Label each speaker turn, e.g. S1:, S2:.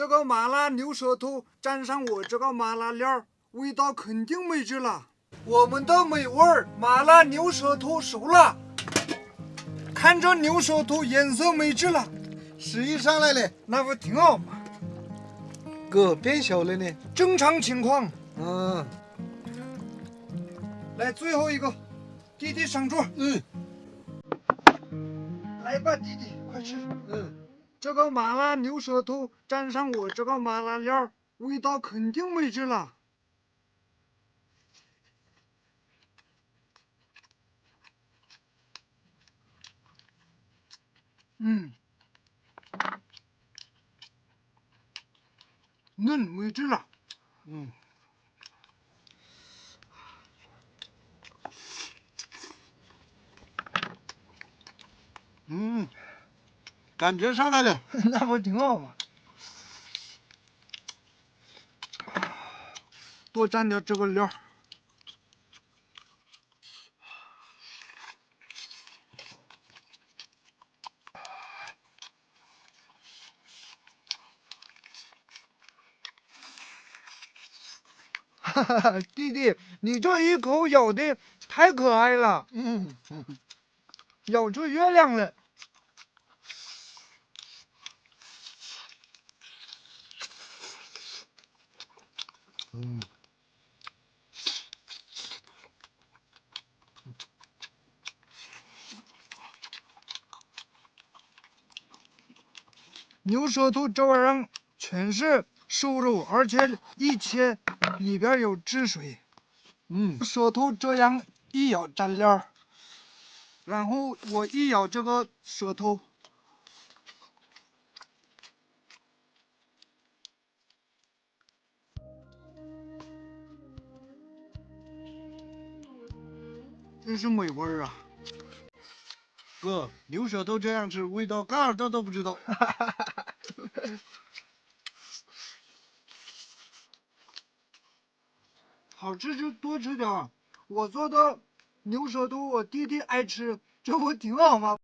S1: 这个麻辣牛舌头蘸上我这个麻辣料，味道肯定美极了。我们的美味麻辣牛舌头熟了，看这牛舌头颜色美极了，
S2: 食欲上来了，
S1: 那不挺好吗？
S2: 哥变小了呢。
S1: 正常情况。
S2: 嗯
S1: 来，最后一个，弟弟上桌。
S2: 嗯
S1: 来吧，弟弟，快吃。这个麻辣牛舌头蘸上我这个麻辣料，味道肯定美极了。嗯，嫩美极了。
S2: 嗯，嗯，感觉上来了。
S1: 那不挺好吗？多蘸点这个料儿。哈哈，弟弟，你这一口咬的太可爱了，
S2: 嗯，
S1: 咬出月亮了。
S2: 嗯，
S1: 牛舌头这玩意儿全是瘦肉，而且一切里边有汁水。
S2: 嗯，
S1: 舌头这样一咬蘸料，然后我一咬这个舌头，真是美味啊！
S2: 哥，牛舌头这样吃，味道嘎儿的都不知道。
S1: 好吃就多吃点。我做的牛舌头，我弟弟爱吃，这不挺好吗？